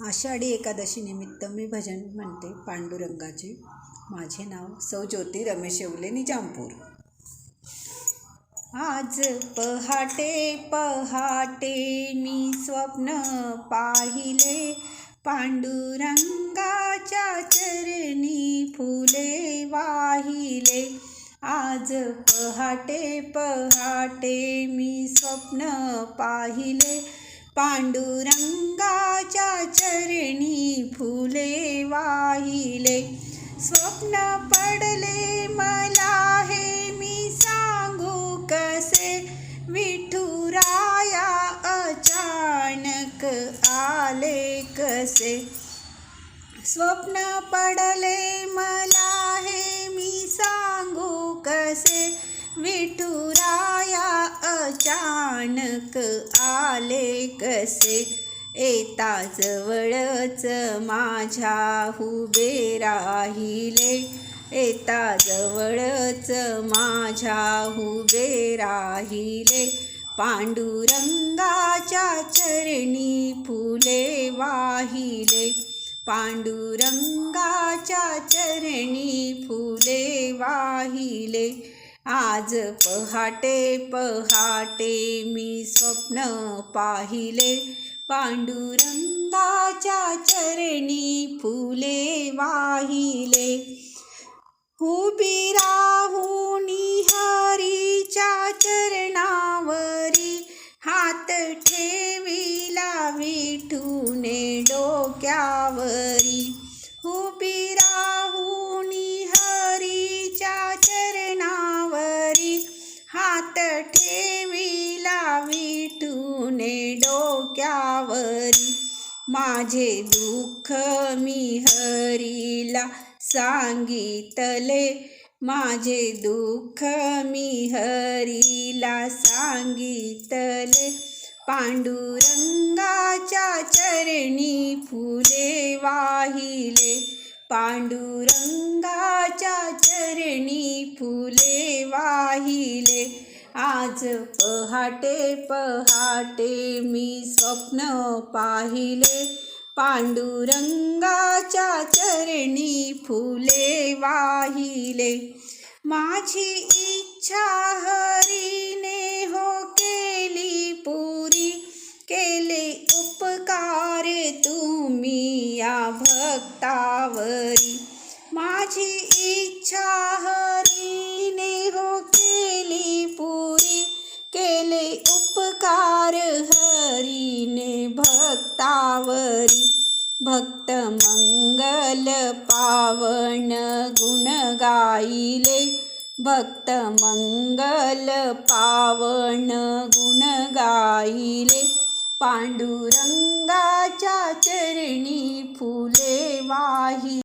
आषाढी एकादशीनिमित्त मी भजन म्हणते पांडुरंगाचे. माझे नाव सौ ज्योती रमेश येवले निजामपूर. आज पहाटे पहाटे मी स्वप्न पाहिले. पांडुरंगाच्या चरणी फुले वाहिले. आज पहाटे पहाटे मी स्वप्न पाहिले. पांडुरंगाच्या चरणी फुले वाहिले. स्वप्न पडले, मला हे मी सांगू कसे? विठुराया अचानक आले कसे? स्वप्न पडले, मला हे मी सांगू कसे? विठुराया अचानक आले कसे? येता जवळच माझ्या उभे राहिले. येता जवळच माझ्या उभे राहिले. पांडुरंगाच्या चरणी फुले वाहिले. पांडुरंगाच्या चरणी फुले वाहिले. आज पहाटे पहाटे मी स्वप्न पाहिले. पांडुरंगाच्या चरणी फुले वाहिले. उभी राहुनी हरीच्या चरणावरी हात ठेविला विठूने डोक्यावरी. डोक्यावरी माझे दुःख मी हरीला सांगितले. माझे दुःख मी हरीला सांगितले. पांडुरंगाच्या चरणी फुले वाहिले. पांडुरंगाच्या चरणी फुले वाहिले. आज पहाटे पहाटे मी स्वप्न पाहिले. पांडुरंगाच्या चरणी फुले वाहिले. माझी इच्छा हरीने हो केली पुरी. केले उपकारे तुम्ही या भक्तावरी. माझी इच्छा हरी भक्तावरी भक्त मंगल पावन गुण गाईले. भक्त मंगल पावन गुण गाईले. पांडुरंगाच्या चरणी फुले वाही